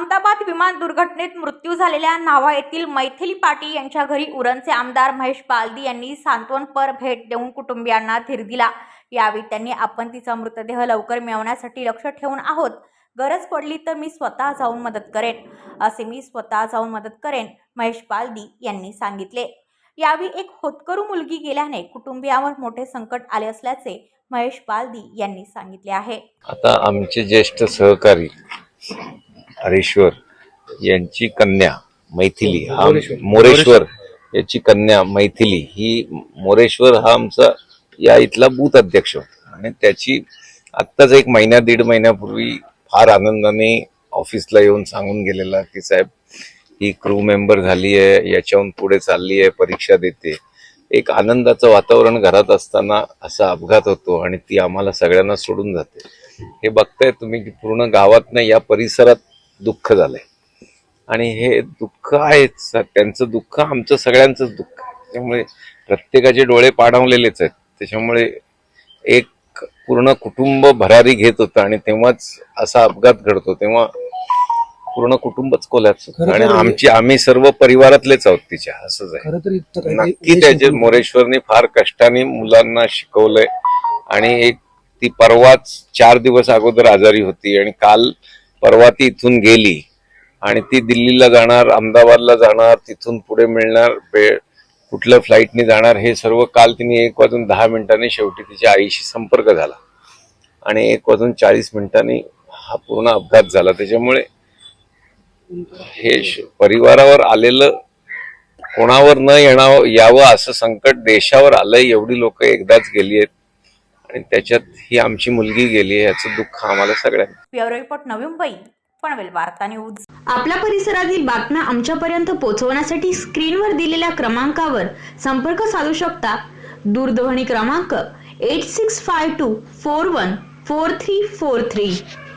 अहमदाबाद विमान दुर्घटनेत मृत्यू झालेल्या नावा येथील मैथिली पाटील यांच्या घरी उरणचे आमदार महेश बालदी यांनी सांत्वनपर भेट देऊन कुटुंबियांना धीर दिला. यावेळी त्यांनी आपण तिचा मृतदेह लवकर मिळवण्यासाठी लक्ष ठेवून आहोत. गरज पडली तर मी स्वतः जाऊन मदत करेन असे मी स्वतः जाऊन मदत करेन महेश बालदी यांनी सांगितले. यावेळी एक होतकरू मुलगी गेल्याने कुटुंबियावर मोठे संकट आले असल्याचे महेश बालदी यांनी सांगितले आहे. आता आमचे ज्येष्ठ सहकारी हरेश्वर यांची कन्या मैथिली हा मोरेश्वर. याची कन्या मैथिली ही मोरेश्वर हा आमचा या इथला बूथ अध्यक्ष होता. आणि त्याची आत्ताच एक महिन्या दीड महिन्यापूर्वी फार आनंदाने ऑफिसला येऊन सांगून गेलेला की साहेब ही क्रू मेंबर झाली आहे याच्याहून पुढे चालली आहे परीक्षा देते. एक आनंदाचं वातावरण घरात असताना असा अपघात होतो आणि ती आम्हाला सगळ्यांना सोडून जाते. हे बघताय तुम्ही की पूर्ण गावात नाही या परिसरात दुःख झालंय. आणि हे दुःख आहेच त्यांचं दुःख आमचं सगळ्यांचंच दुःख आहे. त्यामुळे प्रत्येकाचे डोळे पाडावलेलेच आहेत. त्याच्यामुळे एक पूर्ण कुटुंब भरारी घेत होतं आणि तेव्हाच असा अपघात घडतो. तेव्हा पूर्ण कुटुंबच कोल्याच होतं. आणि आमची आम्ही सर्व परिवारातलेच आहोत तिच्या. असंच आहे. नक्की त्याचे. मोरेश्वरनी फार कष्टाने मुलांना शिकवलंय. आणि एक ती परवाच चार दिवस अगोदर आजारी होती. आणि काल परवा ती इथून गेली आणि ती दिल्लीला जाणार अहमदाबादला जाणार तिथून पुढे मिळणार कुठल्या फ्लाईटने जाणार हे सर्व काल तिने एक वाजून दहा मिनिटांनी शेवटी तिच्या आईशी संपर्क झाला. आणि एक वाजून चाळीस मिनिटांनी हा पूर्ण अपघात झाला. त्याच्यामुळे हे श- परिवारावर आलेलं कोणावर न येणावं यावं असं संकट देशावर आलंय. एवढी लोक एकदाच गेली आहेत. आणि त्याच्यात ही आमची मुलगी गेली याचं दुःख आम्हाला सगळ्यांना. ब्युरो रिपोर्ट नवी मुंबई पनवेल वार्ता न्यूज. आपल्या परिसरातील बातम्या आमच्यापर्यंत पोहोचवण्यासाठी स्क्रीनवर दिलेल्या क्रमांकावर संपर्क साधू शकता. दूरध्वनी क्रमांक eight six five two four one four three four three